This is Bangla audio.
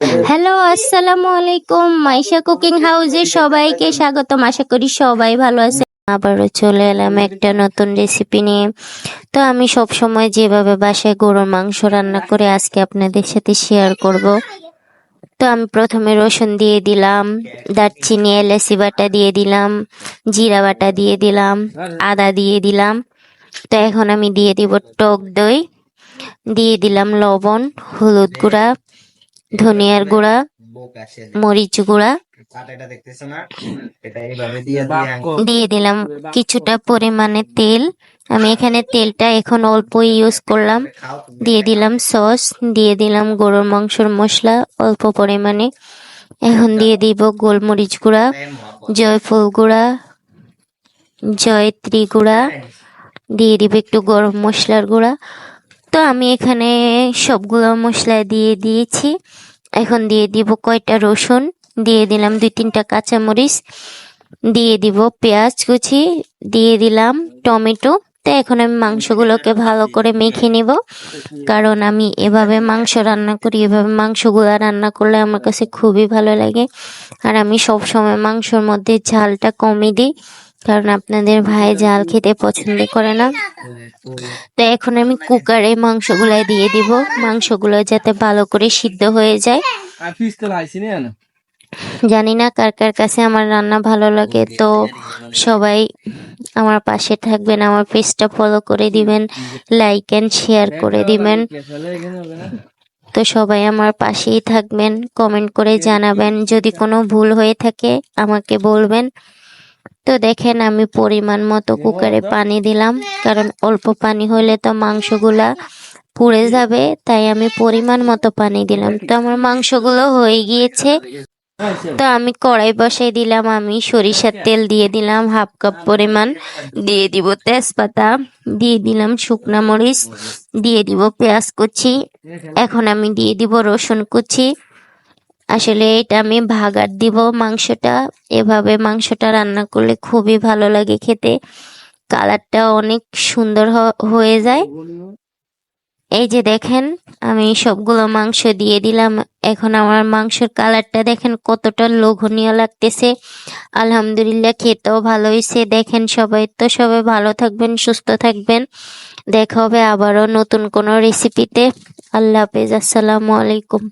হ্যালো আসসালামু আলাইকুম মাইশা কুকিং হাউসে সবাইকে স্বাগতম। আশা করি সবাই ভালো আছে আবারও চলে এলাম একটা নতুন রেসিপি নিয়ে। তো আমি সব সময় যেভাবে বাসায় গরুর মাংস রান্না করে আজকে আপনাদের সাথে শেয়ার করব। তো আমি প্রথমে রসুন দিয়ে দিলাম, দারচিনি, এলাচি বাটা দিয়ে দিলাম, জিরা বাটা দিয়ে দিলাম, আদা দিয়ে দিলাম। তো এখন আমি দিয়ে দিব টক দই। দিয়ে দিলাম লবণ, হলুদ গুঁড়া ধনিয়ার গুঁড়া মরিচ গুঁড়া। কাটাটা দেখতেছো না? এটা এইভাবে দিয়ে দিয়ে দিয়ে দিলাম কিছুটা পরিমাণে তেল। আমি এখানে তেলটা এখন অল্প ইউজ করলাম। দিয়ে দিলাম সস দিয়ে দিলাম গরুর মাংসর মশলা অল্প পরিমাণে। এখন দিয়ে দিব গোলমরিচ গুঁড়া জয়ফুল গুঁড়া জয়ত্রী গুঁড়া। দিয়ে দিব একটু গরম মশলার গুঁড়া। তো আমি এখানে সবগুলো মশলা দিয়ে দিয়েছি। এখন দিয়ে দিব কয়টা রসুন, দিয়ে দিলাম দুই তিনটা কাঁচামরিচ, দিয়ে দিব পেঁয়াজ কুচি, দিয়ে দিলাম টমেটো। তো এখন আমি মাংসগুলোকে ভালো করে মেখে নিব, কারণ আমি এভাবে মাংস রান্না করি, এভাবে মাংসগুলো রান্না করলে আমার কাছে খুবই ভালো লাগে। আর আমি সব সময় মাংসর মধ্যে ঝালটা কমই দিই। কারণ আপনাদের ভাই ঝাল খেতে পছন্দ করে না। তো এখন আমি কুকারে মাংসগুলো দিয়ে দিব। মাংসগুলো যাতে ভালো করে সিদ্ধ হয়ে যায়। জানি না কার কার কাছে আমার রান্না ভালো লাগে। তো সবাই আমার পাশে থাকবেন, আমার পেজটা ফলো করে দিবেন লাইক অ্যান্ড শেয়ার করে দিবেন। তো সবাই আমার পাশেই থাকবেন কমেন্ট করে জানাবেন। যদি কোনো ভুল হয়ে থাকে আমাকে বলবেন। তো দেখেন আমি পরিমাণ মতো কুকারে পানি দিলাম, কারণ অল্প পানি হলে তো মাংসগুলা পুড়ে যাবে, তাই আমি পরিমাণ মতো পানি দিলাম। তো আমার মাংসগুলো হয়ে গিয়েছে। তো আমি কড়াই বসাই দিলাম, আমি সরিষার তেল দিয়ে দিলাম, হাফ কাপ পরিমাণ দিয়ে দিব তেজপাতা, দিয়ে দিলাম শুকনা মরিচ, দিয়ে দিব পেঁয়াজ কুচি, এখন আমি দিয়ে দিব রসুন কুচি। আসলে এটা আমি ভাগার দিব মাংসটা। এভাবে মাংসটা রান্না করলে খুবই ভালো লাগে খেতে। কালারটা অনেক সুন্দর হয়ে যায়। এই যে দেখেন, আমি সবগুলো মাংস দিয়ে দিলাম। এখন আমার মাংসের কালারটা দেখেন কতটা লোভনীয় লাগতেছে। আলহামদুলিল্লাহ খেতেও ভালো হয়েছে। দেখেন সবাই তো সবাই ভালো থাকবেন, সুস্থ থাকবেন। দেখা হবে আবারও নতুন কোনো রেসিপিতে আল্লাহ হাফেজ। আসসালামু আলাইকুম।